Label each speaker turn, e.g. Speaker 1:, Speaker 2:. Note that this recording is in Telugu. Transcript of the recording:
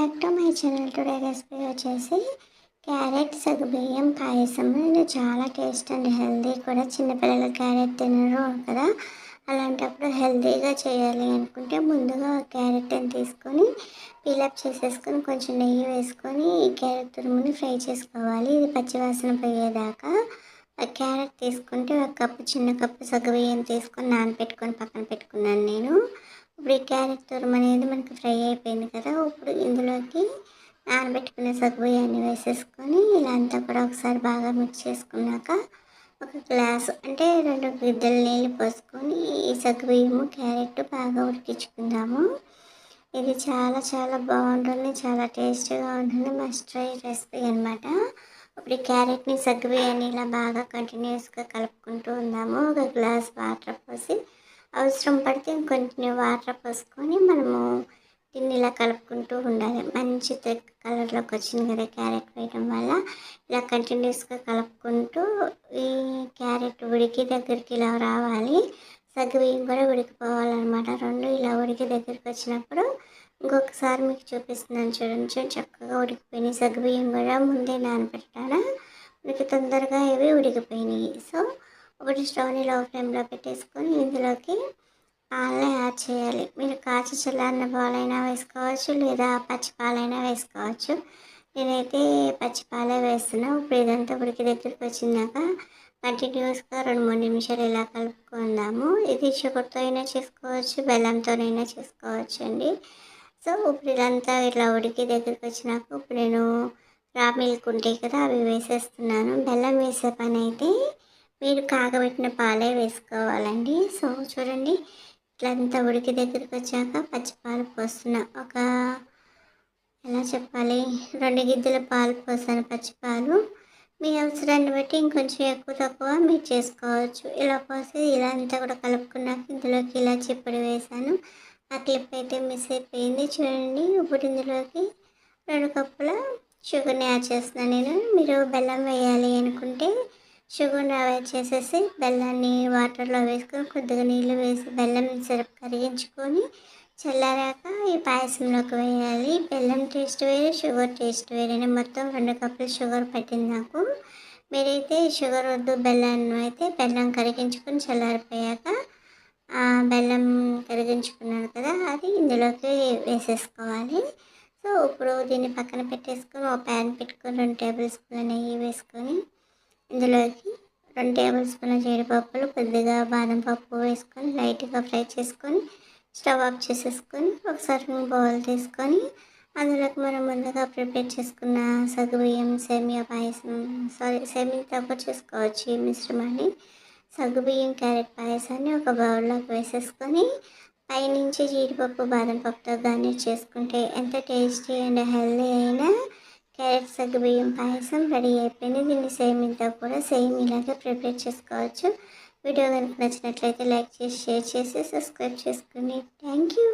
Speaker 1: Back to my channel today recipe వచ్చేసి క్యారెట్ సగ్గుబియ్యం పాయసం. ఇది చాలా టేస్ట్ అండ్. హెల్దీ కూడా. చిన్నపిల్లలు క్యారెట్ తినరు కదా. అలాంటప్పుడు హెల్దీగా చేయాలి అనుకుంటే ముందుగా క్యారెట్ని తీసుకొని పీలప్ చేసేసుకొని కొంచెం నెయ్యి వేసుకొని ఈ క్యారెట్ తురుముని ఫ్రై చేసుకోవాలి. ఇది పచ్చివాసన పోయేదాకా క్యారెట్ తీసుకుంటే ఒక కప్పు చిన్న కప్పు సగ్గుబియ్యం తీసుకొని నానబెట్టుకొని పక్కన పెట్టుకున్నాను నేను. ఇప్పుడు ఈ క్యారెట్ తురుము అనేది మనకి ఫ్రై అయిపోయింది కదా ఇప్పుడు ఇందులోకి నానబెట్టుకున్న సగ్గుబియ్యాన్ని వేసేసుకొని ఇలా అంతా కూడా ఒకసారి బాగా మిక్స్ చేసుకున్నాక ఒక గ్లాసు అంటే రెండు గిద్దెల నీళ్ళు పోసుకొని ఈ సగ్గుబియ్యము క్యారెట్ బాగా ఉడికించుకుందాము. ఇది చాలా చాలా బాగుంటుంది చాలా టేస్టీగా ఉంటుంది మస్ట్ ట్రై రెసిపీ అనమాట ఇప్పుడు ఈ క్యారెట్ని సగ్గుబియ్యాన్ని ఇలా బాగా కంటిన్యూస్గా కలుపుకుంటూ ఉందాము. ఒక గ్లాస్ వాటర్ పోసి అవసరం పడితే ఇంకొంచెం వాటర్ పోసుకొని మనము దీన్ని ఇలా కలుపుకుంటూ ఉండాలి. మంచి తెగ్ కలర్లోకి వచ్చింది కదా క్యారెట్ వేయడం వల్ల ఇలా కంటిన్యూస్గా కలుపుకుంటూ ఈ క్యారెట్ ఉడికి దగ్గరికి ఇలా రావాలి. సగ్గుబియ్యం కూడా ఉడికిపోవాలన్నమాట. రెండు ఇలా ఉడికి దగ్గరికి వచ్చినప్పుడు ఇంకొకసారి మీకు చూపిస్తున్నాను చూడండి. చక్కగా ఉడికిపోయినాయి. సగ్గుబియ్యం కూడా ముందే నానబెట్టాను మీకు తొందరగా ఇవి ఉడికిపోయినాయి. సో ఒకటి స్టవ్ని లో ఫ్లేమ్లో పెట్టేసుకొని ఇందులోకి పాలనే యాడ్ చేయాలి. మీరు కాచి చల్లారిన పాలైనా వేసుకోవచ్చు లేదా పచ్చి పాలైనా వేసుకోవచ్చు. నేనైతే పచ్చి పాలే వేస్తున్నా. ఇప్పుడు ఇదంతా ఉడికి దగ్గరికి వచ్చిందాక కంటిన్యూస్గా రెండు మూడు నిమిషాలు ఇలా కలుపుకుందాము. ఇది షుగర్తో అయినా చేసుకోవచ్చు బెల్లంతోనైనా చేసుకోవచ్చు అండి సో ఇప్పుడు ఇదంతా ఇట్లా ఉడికి దగ్గరికి వచ్చినాక ఇప్పుడు నేను రా మిల్క్ ఉంటాయి కదా అవి వేసేస్తున్నాను. బెల్లం వేసే పని అయితే మీరు కాగబెట్టిన పాలే వేసుకోవాలండి. సో చూడండి ఇట్లంతా ఉడికి దగ్గరికి వచ్చాక పచ్చిపాలు పోస్తున్నా ఒక ఎలా చెప్పాలి రెండు గిద్దెల పాలు పోసాను పచ్చిపాలు. మీ అవసరాన్ని బట్టి ఇంకొంచెం ఎక్కువ తక్కువ మీరు చేసుకోవచ్చు. ఇలా పోసి ఇలా అంతా కూడా కలుపుకున్నాక ఇందులోకి ఇలా చిప్పడి వేసాను. ఆ క్లిప్ అయితే మిస్ అయిపోయింది. చూడండి ఇప్పుడు ఇందులోకి రెండు కప్పుల షుగర్ని యాడ్ చేస్తున్నాను నేను. మీరు బెల్లం వేయాలి అనుకుంటే షుగర్ని అవాయిడ్ చేసేసి బెల్లాన్ని వాటర్లో వేసుకొని కొద్దిగా నీళ్ళు వేసి బెల్లం సిరప్ కరిగించుకొని చల్లారాక ఈ పాయసంలోకి వేయాలి. బెల్లం టేస్ట్ వేరే షుగర్ టేస్ట్ వేరే. మొత్తం రెండు కప్పులు షుగర్ పట్టింది నాకు. మీరైతే షుగర్ వద్దు బెల్లం అయితే బెల్లం కరిగించుకొని చల్లారిపోయాక బెల్లం కరిగించుకున్నాను కదా అది ఇందులోకి వేసేసుకోవాలి. సో ఇప్పుడు దీన్ని పక్కన పెట్టేసుకొని ఒక ప్యాన్ పెట్టుకొని రెండు టేబుల్ స్పూన్ నెయ్యి వేసుకొని ఇందులోకి రెండు టేబుల్ స్పూన్ల జీడిపప్పులు కొద్దిగా బాదం పప్పు వేసుకొని లైట్గా ఫ్రై చేసుకొని స్టవ్ ఆఫ్ చేసేసుకొని ఒకసారి బౌల్ తీసుకొని అందులోకి మనం ముందుగా ప్రిపేర్ చేసుకున్న సగ్గుబియ్యం సేమియా పాయసం సారీ సేమియా తక్కువ చేసుకోవచ్చు ఈ మిశ్రమాన్ని. సగ్గుబియ్యం క్యారెట్ పాయసాన్ని ఒక బౌల్లోకి వేసేసుకొని పైనుంచి జీడిపప్పు బాదం పప్పుతో గార్నిష్ చేసుకుంటే ఎంత టేస్టీ అండ్ హెల్దీ అయినా క్యారెట్ సగ్గు బియ్యం పాయసం రెడీ అయిపోయింది. దీన్ని సేమ్ ఇంత కూడా సేమ్ ఇలాగే ప్రిపేర్ చేసుకోవచ్చు. వీడియో కనుక నచ్చినట్లయితే లైక్ చేసి షేర్ చేసి సబ్స్క్రైబ్ చేసుకుని థ్యాంక్ యూ.